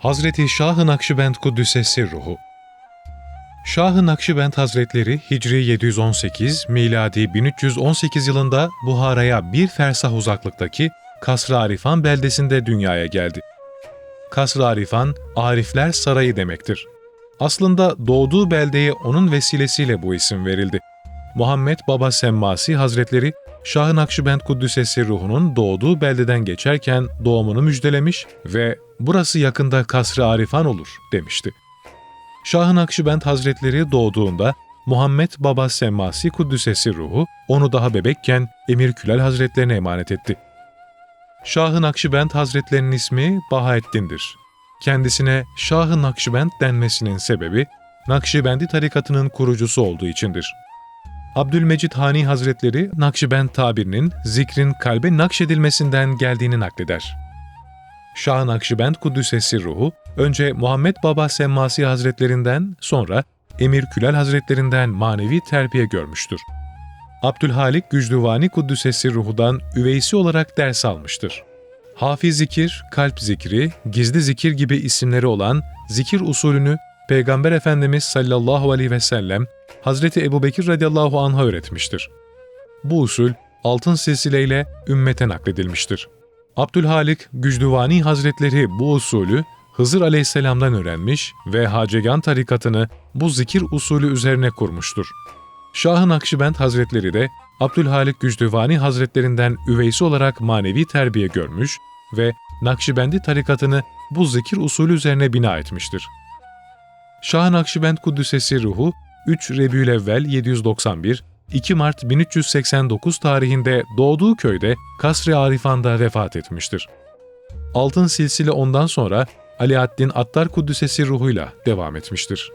Hazreti Şah-ı Nakşibend Kuddüsesi Ruhu Şah-ı Nakşibend Hazretleri Hicri 718, miladi 1318 yılında Buhara'ya bir fersah uzaklıktaki Kasr-ı Arifan beldesinde dünyaya geldi. Kasr-ı Arifan, Arifler Sarayı demektir. Aslında doğduğu beldeye onun vesilesiyle bu isim verildi. Muhammed Baba Semmasi Hazretleri, Şah-ı Nakşibend Kuddüsesi ruhunun doğduğu beldeden geçerken doğumunu müjdelemiş ve burası yakında Kasr-ı Arifan olur demişti. Şah-ı Nakşibend Hazretleri doğduğunda Muhammed Baba Semmasi Kuddüsesi ruhu onu daha bebekken Emir Külal Hazretlerine emanet etti. Şah-ı Nakşibend Hazretlerinin ismi Bahaettin'dir. Kendisine Şah-ı Nakşibend denmesinin sebebi Nakşibendi tarikatının kurucusu olduğu içindir. Abdülmecid Hani Hazretleri Nakşibend tabirinin zikrin kalbe nakşedilmesinden geldiğini nakleder. Şah Nakşibend Kuddüsesi ruhu önce Muhammed Baba Semmasi Hazretlerinden sonra Emir Külal Hazretlerinden manevi terbiye görmüştür. Abdülhalik Gücdüvani Kuddüsesi ruhudan üveysi olarak ders almıştır. Hafiz zikir, kalp zikri, gizli zikir gibi isimleri olan zikir usulünü Peygamber Efendimiz sallallahu aleyhi ve sellem Hazreti Ebubekir radıyallahu anh'a öğretmiştir. Bu usul altın silsileyle ümmete nakledilmiştir. Abdülhalik Gücdüvani Hazretleri bu usulü Hızır aleyhisselamdan öğrenmiş ve Hacegan tarikatını bu zikir usulü üzerine kurmuştur. Şah-ı Nakşibend Hazretleri de Abdülhalik Gücdüvani Hazretlerinden üveysi olarak manevi terbiye görmüş ve Nakşibendi tarikatını bu zikir usulü üzerine bina etmiştir. Şah-ı Nakşibend Kuddüsesi ruhu 3 Rebülevvel 791, 2 Mart 1389 tarihinde doğduğu köyde Kasr-ı Arifan'da vefat etmiştir. Altın silsile ondan sonra Alaaddin Attar Kuddüsesi ruhuyla devam etmiştir.